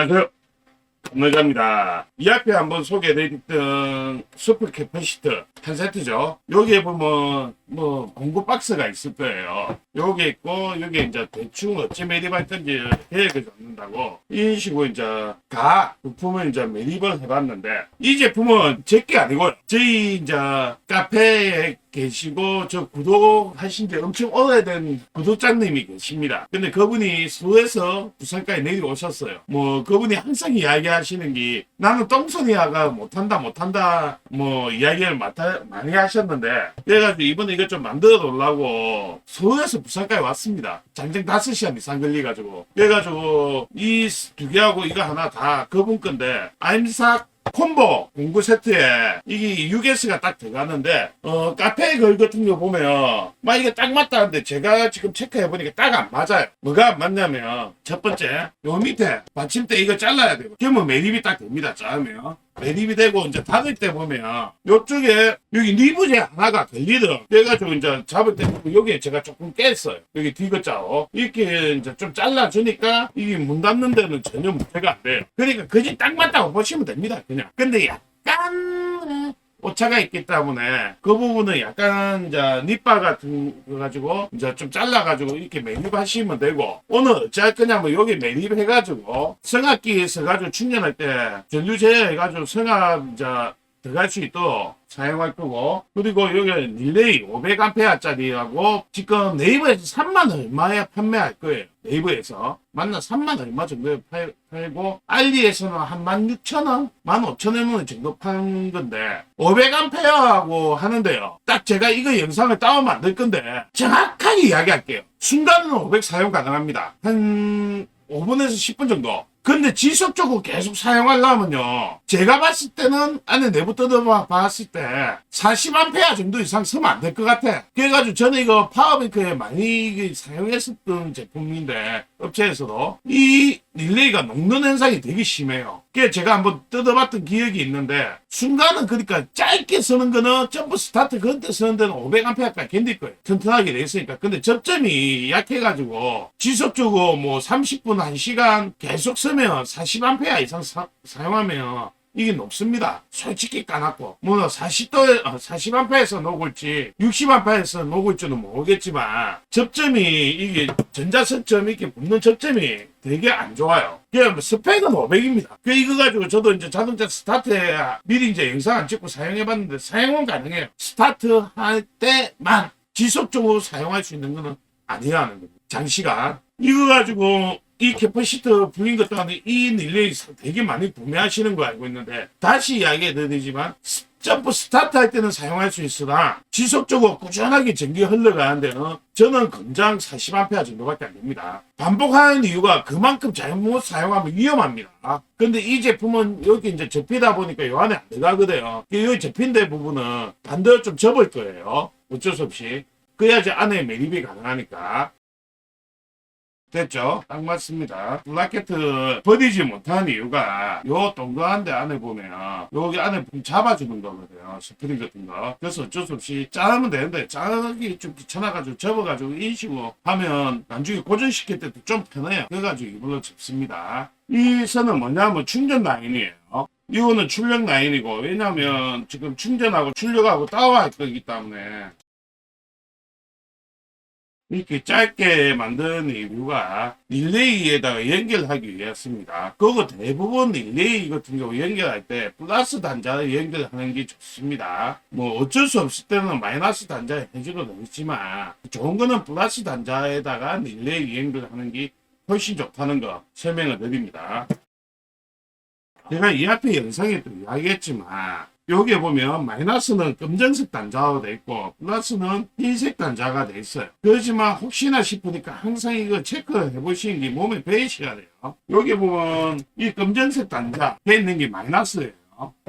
안녕하세요. 감사합니다. 이 앞에 한번 소개해드렸던 슈퍼 캐퍼시트 한 세트죠. 여기에 보면 뭐 공구 박스가 있을 거예요. 여기 있고 여기 이제 대충 어찌 매립할 건지 계획을 잡는다고 이런 식으로 이제 가 부품을 이제 매립을 해봤는데 이 제품은 제게 아니고요. 저희 이제 카페에 계시고 저 구독하신 지 엄청 오래된 구독자님이 계십니다. 근데 그분이 서울에서 부산까지 내려오셨어요. 뭐 그분이 항상 이야기하시는 게 나는 똥손이야가 못한다 못한다 뭐 이야기를 많다- 많이 하셨는데 그래가지고 이번에 이거 좀 만들어 놓으려고 서울에서 부산까지 왔습니다. 장정 5시간 이상 걸려가지고 그래가지고 이 두 개하고 이거 하나 다 그분 건데 아임삭 콤보 공구 세트에 이게 US가 딱 들어가는데 어 카페 걸 같은 거 보면 막 이게 딱 맞다는데 제가 지금 체크해 보니까 딱 안 맞아요. 뭐가 안 맞냐면 첫 번째 요 밑에 받침대 이거 잘라야 되고 그러면 매립이 딱 됩니다. 자르면 매립이 되고 이제 닫을 때 보면 요쪽에 여기 리브제 하나가 걸리더라고. 그래가지고 이제 잡을 때 여기에 제가 조금 깼어요. 여기 디귿자로 이렇게 이제 좀 잘라주니까 이게 문 닫는 데는 전혀 문제가 안 돼요. 그러니까 그지 딱 맞다고 보시면 됩니다. 그냥. 근데 약간 오차가 있기 때문에 그 부분은 약간 이제 닛바 같은 거 가지고 이제 좀 잘라 가지고 이렇게 매립하시면 되고 오늘 어찌할 거냐면 여기 매립해 가지고 성악기에 서 가지고 충전할 때 전류 제어해가지고 성악 이제 들어갈 수 있도록 사용할 거고 그리고 여기 릴레이 500A짜리라고 지금 네이버에서 3만 얼마에 판매할 거예요. 네이버에서. 맞나? 3만 얼마 정도에 팔, 팔고 알리에서는 한 16,000원 15,000원 정도 파는 건데 500A하고 하는데요. 딱 제가 이거 영상을 다운 만들 건데 정확하게 이야기할게요. 순간은 500 사용 가능합니다. 한 5분에서 10분 정도 근데 지속적으로 계속 사용하려면요. 제가 봤을 때는 안에 내부 뜯어봐 봤을 때 40A 정도 이상 쓰면 안 될 것 같아. 그래가지고 저는 이거 파워뱅크에 많이 사용했었던 제품인데 업체에서도 이 릴레이가 녹는 현상이 되게 심해요. 그게 제가 한번 뜯어봤던 기억이 있는데 순간은 그러니까 짧게 쓰는 거는 점프 스타트 그때 쓰는 데는 500A까지 견딜 거예요. 튼튼하게 돼 있으니까. 근데 접점이 약해가지고 지속적으로 뭐 30분, 1시간 계속 쓰면 40A 이상 사, 사용하면 이게 높습니다. 솔직히 까놨고. 뭐 40도, 40A에서 녹을지 60A에서 녹을지는 모르겠지만 접점이 이게 전자선점 이렇게 붙는 접점이 되게 안 좋아요. 그냥 뭐 스펙은 500입니다. 그 이거 가지고 저도 이제 자동차 스타트에 미리 이제 영상 안 찍고 사용해봤는데 사용은 가능해요. 스타트 할 때만 지속적으로 사용할 수 있는 거는 아니라는 겁니다. 장시간. 이거 가지고 이 캐퍼시터 불린 것 때문에 이 릴레이 되게 많이 구매하시는 거 알고 있는데 다시 이야기해 드리지만 스- 점프 스타트 할 때는 사용할 수 있으나 지속적으로 꾸준하게 전기 흘러가는 데는 저는 건장 40A 정도밖에 안 됩니다. 반복하는 이유가 그만큼 잘못 사용하면 위험합니다. 근데 이 제품은 여기 이제 접히다 보니까 요 안에 안 들어가거든요. 이 접힌 데 부분은 반대로 좀 접을 거예요. 어쩔 수 없이. 그래야지 안에 매립이 가능하니까. 됐죠? 딱 맞습니다. 블라켓을 버리지 못하는 이유가 요 동그란 데 안에 보면 여기 안에 좀 잡아주는 거거든요. 스프링 같은 거. 그래서 어쩔 수 없이 자르면 되는데 자르기 좀 귀찮아가지고 접어가지고 이 식으로 하면 나중에 고정시킬 때도 좀 편해요. 그래가지고 이걸로 접습니다. 이 선은 뭐냐면 충전 라인이에요. 이거는 출력 라인이고 왜냐면 지금 충전하고 출력하고 따와할 거기 때문에 이렇게 짧게 만드는 이유가 릴레이에다가 연결하기 위해서입니다. 그거 대부분 릴레이 같은 경우 연결할 때 플러스 단자를 연결하는 게 좋습니다. 뭐 어쩔 수 없을 때는 마이너스 단자 해줘도 되겠지만 좋은 거는 플러스 단자에다가 릴레이 연결하는 게 훨씬 좋다는 거 설명을 드립니다. 제가 이 앞에 영상에도 이야기했지만 여기에 보면 마이너스는 검정색 단자로 돼 있고 플러스는 흰색 단자가 돼 있어요. 그렇지만 혹시나 싶으니까 항상 이거 체크해 보시는 게 몸에 배이셔야 돼요. 여기 보면 이 검정색 단자 돼 있는 게 마이너스예요.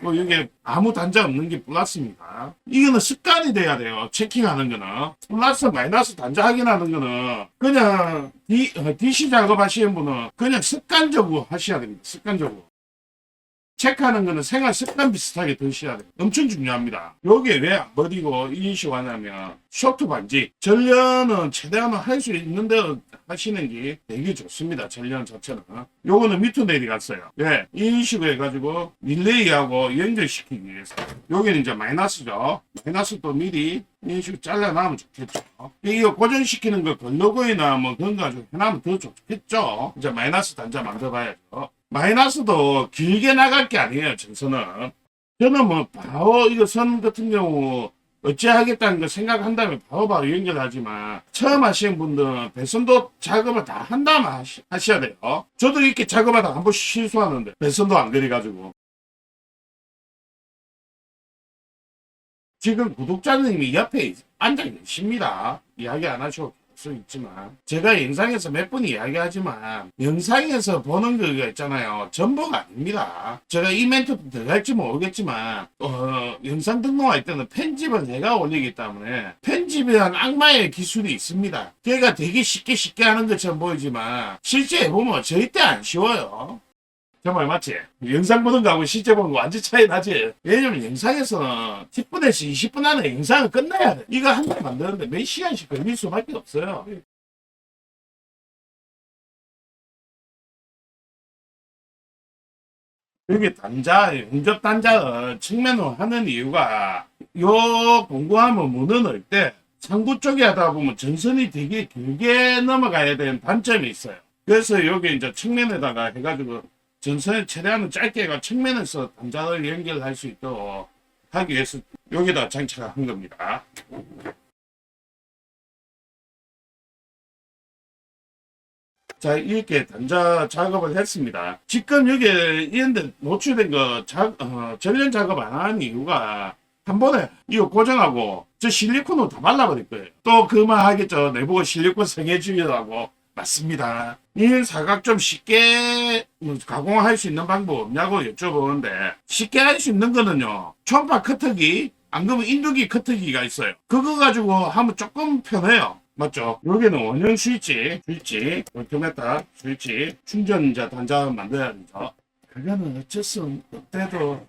뭐 여기 아무 단자 없는 게 플러스입니다. 이거는 습관이 돼야 돼요. 체킹하는 거는 플러스 마이너스 단자 확인하는 거는 그냥 어, DC 작업하시는 분은 그냥 습관적으로 하셔야 됩니다. 습관적으로. 체크하는 거는 생활 습관 비슷하게 드셔야 돼요. 엄청 중요합니다. 요게 왜 안 버리고 식으로 하냐면 쇼트 반지 전련은 최대한 할 수 있는 대로 하시는 게 되게 좋습니다. 전련 자체는. 요거는 밑으로 내려갔어요. 예, 식으로 해가지고 릴레이하고 연결시키기 위해서. 여기는 이제 마이너스죠. 마이너스도 미리 식으로 잘라놔면 좋겠죠. 이거 고정시키는 거 글로거이나 뭐 그런 거 가지고 해놔면 더 좋겠죠. 이제 마이너스 단자 만들어봐야죠. 마이너스도 길게 나갈 게 아니에요, 전선은. 저는 뭐, 바로 이거 선 같은 경우, 어찌하겠다는 거 생각한다면 바로바로 연결하지만, 처음 하시는 분들은 배선도 작업을 다 한 다음에 하시, 하셔야 돼요. 저도 이렇게 작업하다 한 번씩 실수하는데, 배선도 안 그려가지고. 지금 구독자님이 옆에 앉아 계십니다. 이야기 안 하셔도 될 수 있지만 제가 영상에서 몇 번 이야기하지만 영상에서 보는 거가 있잖아요. 전부가 아닙니다. 제가 이 멘트 들어갈지 모르겠지만 어, 영상 등록할 때는 편집을 내가 올리기 때문에 편집이란 악마의 기술이 있습니다. 걔가 되게 쉽게 쉽게 하는 것처럼 보이지만 실제 해보면 절대 안 쉬워요. 정말 맞지? 영상 보는 거하고 실제 거 완전 차이 나지? 왜냐면 영상에서는 10분 에서 20분 안에 영상을 끝내야 돼. 이거 한번 만드는데 몇 시간씩 걸릴 수밖에 없어요. 여기 단자, 용접 단자를 측면으로 하는 이유가 요 공구함을 문을 넣을 때 상부 쪽에 하다 보면 전선이 되게 길게 넘어가야 되는 단점이 있어요. 그래서 여기 이제 측면에다가 해가지고 전선을 최대한 짧게 해가 측면에서 단자를 연결할 수 있도록 하기 위해서 여기다 장착을 한 겁니다. 자, 이렇게 단자 작업을 했습니다. 지금 여기 이런 데 노출된 거 작, 어, 전련 작업 안 하는 이유가 한 번에 이거 고정하고 저 실리콘으로 다 발라버릴 거예요. 또그말 하겠죠. 내보고 실리콘 성해주의라고. 맞습니다. 이 사각 좀 쉽게 뭐 가공할 수 있는 방법 없냐고 여쭤보는데 쉽게 할 수 있는 거는요. 초음파 커터기 안 그러면 인두기 커터기가 있어요. 그거 가지고 하면 조금 편해요. 맞죠? 여기는 원형 스위치, 스위치, 볼트메타, 스위치, 충전자 단자 만들어야 되죠. 그거는 어쩔 수 없대도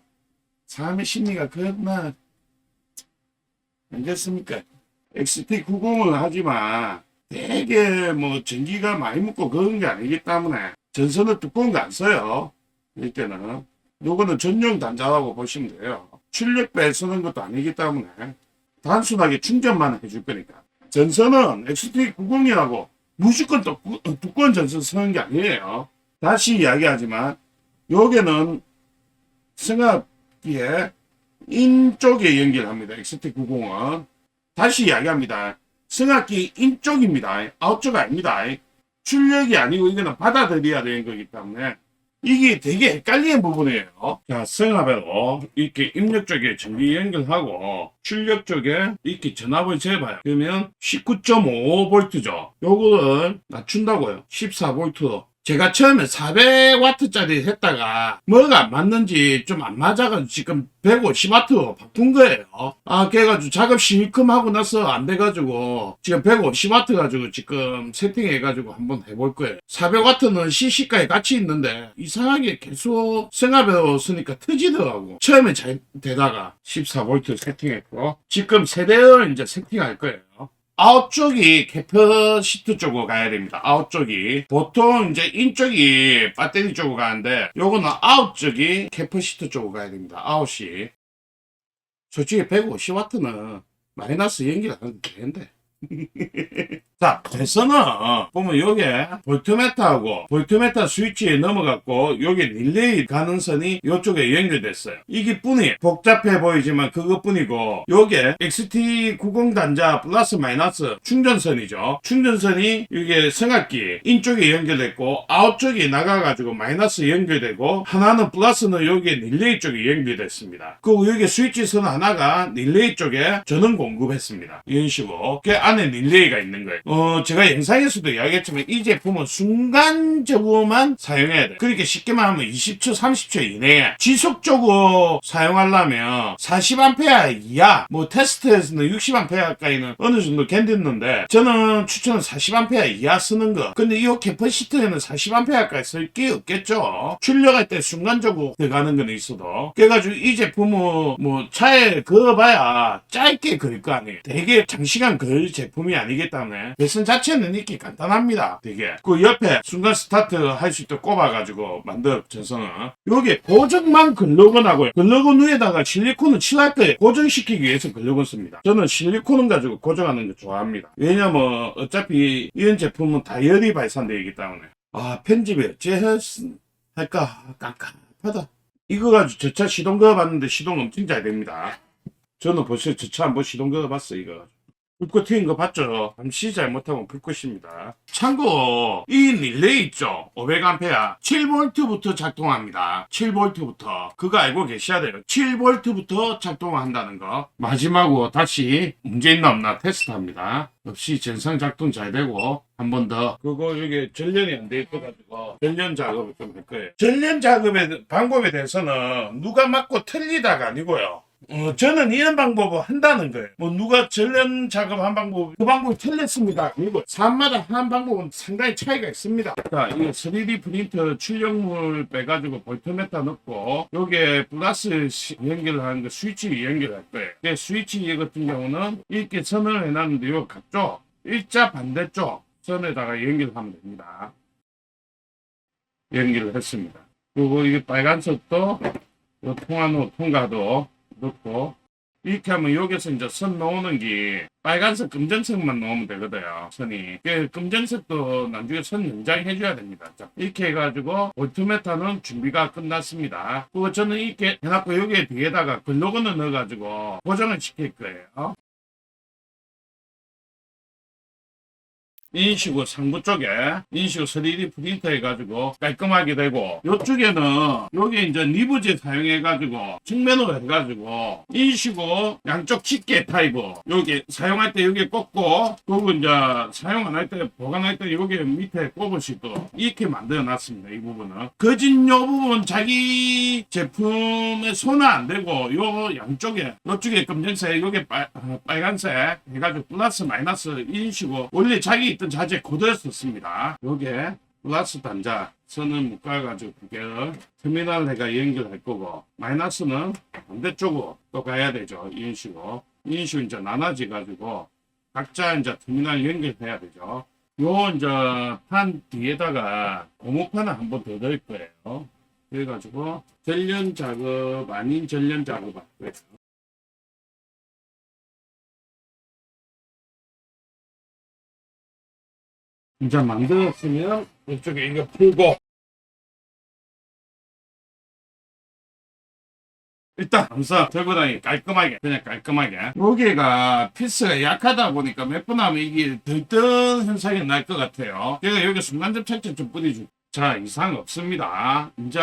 사람의 심리가 그나 안겠습니까? XT90은 하지만 되게 뭐 전기가 많이 묻고 그런 게 아니기 때문에 전선을 두꺼운 거 안 써요. 이때는 요거는 전용 단자라고 보시면 돼요. 출력배 쓰는 것도 아니기 때문에 단순하게 충전만 해줄 거니까. 전선은 XT90이라고 무조건 어, 두꺼운 전선 쓰는 게 아니에요. 다시 이야기하지만 여기는 승합기에 인 쪽에 연결합니다. XT90은 다시 이야기합니다. 승합기 인 쪽입니다. 아웃 쪽 아닙니다. 출력이 아니고 이거는 받아들여야 되는 거기 때문에 이게 되게 헷갈리는 부분이에요. 자, 승합으로 이렇게 입력 쪽에 전기 연결하고 출력 쪽에 이렇게 전압을 재봐요. 그러면 19.5V죠. 요거를 낮춘다고요. 14V로. 제가 처음에 400W짜리 했다가 뭐가 안 맞는지 좀 안 맞아가지고 지금 150W로 바꾼 거예요. 아, 그래가지고 작업 실컷 하고 나서 안 돼가지고 지금 150W 가지고 지금 세팅해가지고 한번 해볼 거예요. 400W는 CC까지 같이 있는데 이상하게 계속 생활배로 쓰니까 터지더라고. 처음에 잘 되다가 14V 세팅했고 지금 세대를 이제 세팅할 거예요. 아웃 쪽이 캐퍼시트 쪽으로 가야 됩니다. 아웃 쪽이. 보통 이제 인 쪽이 배터리 쪽으로 가는데, 요거는 아웃 쪽이 캐퍼시트 쪽으로 가야 됩니다. 아웃이. 솔직히 150W는 마이너스 연기를 하면 되는데. 자, 배선은 보면 요게 볼트메타하고 볼트메타 스위치에 넘어갔고 요게 릴레이 가는 선이 요쪽에 연결됐어요. 이게 뿐이 복잡해 보이지만 그것뿐이고 요게 XT90 단자 플러스 마이너스 충전선이죠. 충전선이 이게 승합기 인쪽에 연결됐고 아웃 쪽에 나가가지고 마이너스 연결되고 하나는 플러스는 여기 릴레이 쪽에 연결됐습니다. 그리고 여기 스위치 선 하나가 릴레이 쪽에 전원 공급했습니다. 이런 식으로. 그 안에 릴레이가 있는 거예요. 어, 제가 영상에서도 이야기했지만 이 제품은 순간적으로만 사용해야 돼. 그러니까 쉽게 말하면 20초, 30초 이내에 지속적으로 사용하려면 40A 이하, 뭐 테스트에서는 60A까지는 어느 정도 견뎠는데 저는 추천은 40A 이하 쓰는 거. 근데 이 캐퍼시트에는 40A까지 쓸 게 없겠죠. 출력할 때 순간적으로 들어가는 건 있어도. 그래가지고 이 제품은 뭐 차에 그어봐야 짧게 그릴 거 아니에요. 되게 장시간 그릴 제품이 아니기 때문에 배선 자체는 이렇게 간단합니다. 되게. 그 옆에 순간 스타트 할 수 있도록 꼽아가지고 만든 전선은 여기 고정만 글러건 하고요. 글러건 위에다가 실리콘을 칠할 때 고정시키기 위해서 글러건 씁니다. 저는 실리콘을 가지고 고정하는 거 좋아합니다. 왜냐면 어차피 이런 제품은 다이어리 발산되어 있기 때문에 아 편집에 제 할까 깜깜하다. 이거 가지고 저 차 시동 걸어봤는데 시동 엄청 잘 됩니다. 저는 벌써 저 차 한번 시동 걸어봤어 이거. 불꽃 튀는 거 봤죠? 잠시 잘못하면 불꽃입니다. 참고 이 릴레이 있죠? 500A 7V부터 작동합니다. 7V부터 그거 알고 계셔야 돼요. 7V부터 작동한다는 거. 마지막으로 다시 문제 있나 없나 테스트합니다. 역시 전상 작동 잘 되고 한 번 더. 그거 이게 전련이 안 돼 있어가지고 전련 작업을 좀 할 거예요. 전련 작업의 방법에 대해서는 누가 맞고 틀리다가 아니고요. 어, 저는 이런 방법을 한다는 거예요. 뭐 누가 전련 작업한 방법, 그 방법이 틀렸습니다. 아니고 사람마다 하는 방법은 상당히 차이가 있습니다. 자, 이거 3D 프린터 출력물 빼가지고 볼트메타 넣고 여기에 플러스 시- 연결하는 거 스위치 연결할 거예요. 그 스위치 같은 경우는 이렇게 선을 해놨는데 요 각쪽 일자 반대쪽 선에다가 연결하면 됩니다. 연결을 했습니다. 그리고 이게 빨간색도 요 통화로 통과도 넣고 이렇게 하면 여기서 이제 선 나오는 게 빨간색 검정색만 넣으면 되거든요 선이. 그 검정색도 나중에 선 연장해 줘야 됩니다. 자, 이렇게 해가지고 볼트메타는 준비가 끝났습니다. 그리고 저는 이렇게 해놨고 여기에 뒤에다가 글로건을 넣어가지고 고정을 시킬 거예요 이런 식으로 상부 쪽에 이런 식으로 3D 프린터 해가지고 깔끔하게 되고 이쪽에는 여기 이제 리브제 사용해가지고 측면으로 해가지고 이런 식으로 양쪽 집게 타입 여기 사용할 때 여기 꽂고 그리고 이제 사용 안 할 때 보관할 때 여기 밑에 있도록 이렇게 만들어 놨습니다 이 부분은. 거진 요 부분 자기 제품에 손은 안 되고 요 양쪽에 이쪽에 검정색 여기 빨, 어, 빨간색 해가지고 플러스 마이너스 이런 식으로 원래 자기 있던 자재 그대로 썼습니다. 요게 플러스 단자 선을 묶어가지고 두 개를 터미널 해가 연결할 거고 마이너스는 반대쪽으로 또 가야 되죠 이런 식으로. 이런 식으로 이제 나눠져 가지고 각자 이제 터미널 연결해야 되죠. 요 이제 판 뒤에다가 고무판을 한번 더 넣을 거예요. 그래가지고 전련 작업 아닌 전련 작업 할 거예요 이제 만들었으면 이쪽에 이거 풀고. 일단 감사 절거당이 깔끔하게. 그냥 깔끔하게. 여기가 피스가 약하다 보니까 몇 번 하면 이게 들뜬 현상이 날 것 같아요. 그래서 여기 순간 접 착지 좀 뿌려주고 자 이상 없습니다. 이제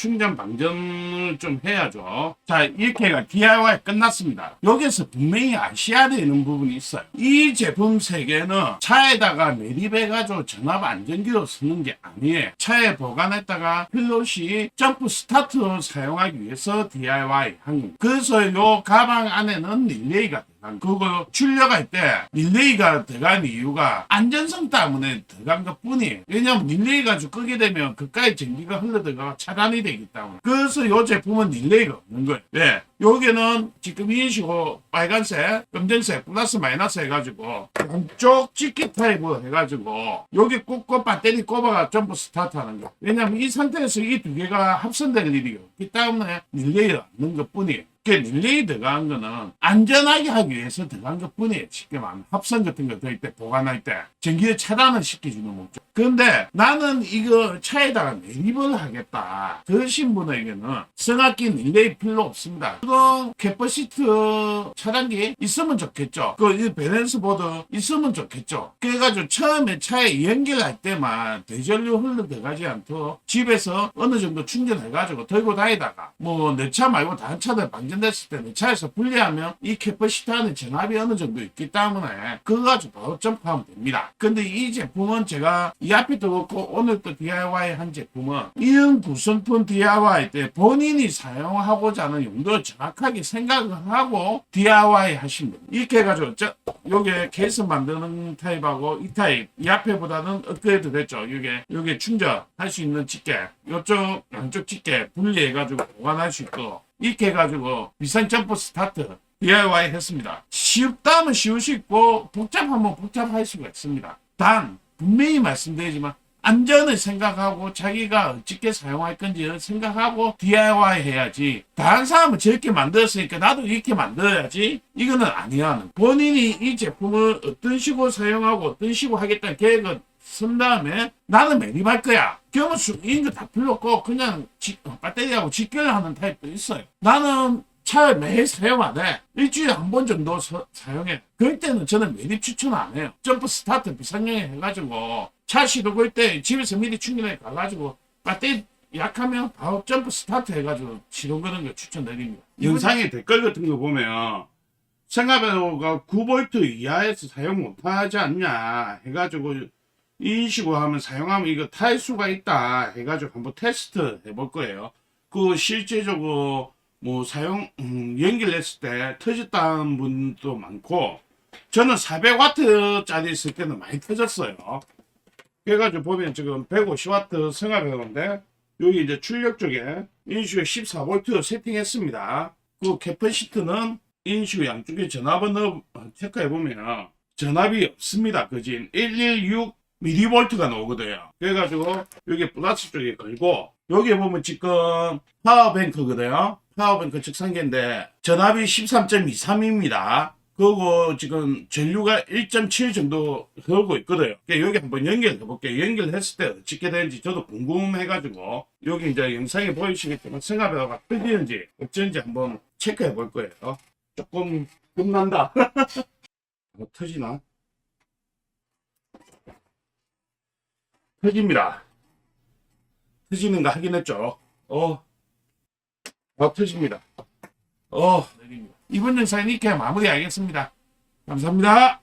충전 방전을 좀 해야죠. 자, 이렇게가 DIY 끝났습니다. 여기서 분명히 아셔야 되는 부분이 있어요. 이 제품 세 개는 차에다가 매립해가지고 전압 안전기로 쓰는 게 아니에요. 차에 보관했다가 필요시 점프 스타트로 사용하기 위해서 DIY 한 겁니다. 그래서 요 가방 안에는 릴레이가 간 그거 출력할 때 릴레이가 들어간 이유가 안전성 때문에 들어간 것 뿐이에요. 왜냐면 릴레이 가지고 끄게 되면 그까지 전기가 흘러들어가 차단이 되기 때문에. 그래서 이 제품은 릴레이가 없는 거예요. 왜? 여기는 지금 이런 식으로 빨간색, 검정색, 플러스 마이너스 해가지고 양쪽 찍기 타입으로 해가지고 여기 꽂고 배터리 꼽아가 전부 스타트하는 거. 왜냐면 이 상태에서 이 두 개가 합선될 일이 없기 때문에 릴레이가 없는 것 뿐이에요. 그 릴레이 들어간 거는 안전하게 하기 위해서 들어간 것 뿐이에요. 쉽게 말하면 합선 같은 거들때 보관할 때 전기를 차단을 시켜주는 목적. 그런데 나는 이거 차에다가 매립을 하겠다. 그러신 분에게는 승합기 릴레이 필요 없습니다. 수동 캐퍼시트 차단기 있으면 좋겠죠. 그이 밸런스 보드 있으면 좋겠죠. 그래가지고 처음에 차에 연결할 때만 대전류 흘러들어가지 않도록 집에서 어느 정도 충전해가지고 들고 다니다가 뭐 내 차 말고 다른 차들 방전됐을 때 내 차에서 분리하면 이 캐퍼시트 안에 전압이 어느 정도 있기 때문에 그거 가지고 바로 점프하면 됩니다. 근데 이 제품은 제가 이 앞에도 그렇고 오늘 또 DIY 한 제품은 이런 구성품 DIY 때 본인이 사용하고자 하는 용도를 정확하게 생각을 하고 DIY 하시면. 이렇게 해가지고 저 요게 케이스 만드는 타입하고 이 타입 이 앞에보다는 업그레이드 됐죠. 요게 요게 충전할 수 있는 집게 요쪽 양쪽 집게 분리해가지고 보관할 수 있고 이렇게 해가지고 비상 점프 스타트 DIY 했습니다. 쉽다면 있고 복잡하면 복잡할 수가 있습니다. 단 분명히 말씀드리지만 안전을 생각하고 자기가 어떻게 사용할 건지를 생각하고 DIY 해야지. 다른 사람은 저렇게 만들었으니까 나도 이렇게 만들어야지. 이거는 아니야 본인이 이 제품을 어떤 식으로 사용하고 어떤 식으로 하겠다는 계획을 쓴 다음에 나는 매립할 거야. 그러면 수- 이런 거다 필요 없고 그냥 지- 어, 배터리하고 직결하는 타입도 있어요. 나는 차를 매일 사용 안 해. 일주일에 한 번 정도 서- 사용해. 그럴 때는 저는 매립 추천 안 해요. 점프 스타트 비상용에 해가지고 차 시도 걸때 집에서 미리 충전해 가가지고 배터리 약하면 바로 점프 스타트 해가지고 시동 거는 거 추천드립니다. 영상에 댓글 같은 거 보면 생각보가 9V 이하에서 사용 못하지 않냐 해가지고 이 식으로 하면 사용하면 이거 탈 수가 있다 해가지고 한번 테스트 해볼 거예요. 그 실제적으로 뭐 사용 음, 연결했을 때 터졌다는 분도 많고 저는 400와트 짜리 쓸 때는 많이 터졌어요. 그래가지고 보면 지금 150와트 생각해보는데 여기 이제 출력 쪽에 인슈 14V 세팅했습니다. 그 캐퍼시트는 인슈 양쪽에 전압을 넣어 체크해보면 전압이 없습니다. 그지? 116 미리볼트가 나오거든요. 그래가지고 여기 플러스 쪽에 걸고 여기 보면 지금 파워뱅크거든요. 파워뱅크 측상기인데 전압이 13.23입니다. 그리고 지금 전류가 1.7 정도 흐르고 있거든요. 그러니까 여기 한번 연결해 볼게요. 연결했을 때 어떻게 되는지 저도 궁금해가지고 여기 이제 영상에 보이시겠지만 생각보다 터지는지 어쩐지 한번 체크해 볼 거예요. 조금 끝난다. 뭐 터지나? 터집니다. 터지는 거 확인했죠? 어, 어 터집니다. 어, 이번 영상은 이렇게 마무리하겠습니다. 감사합니다.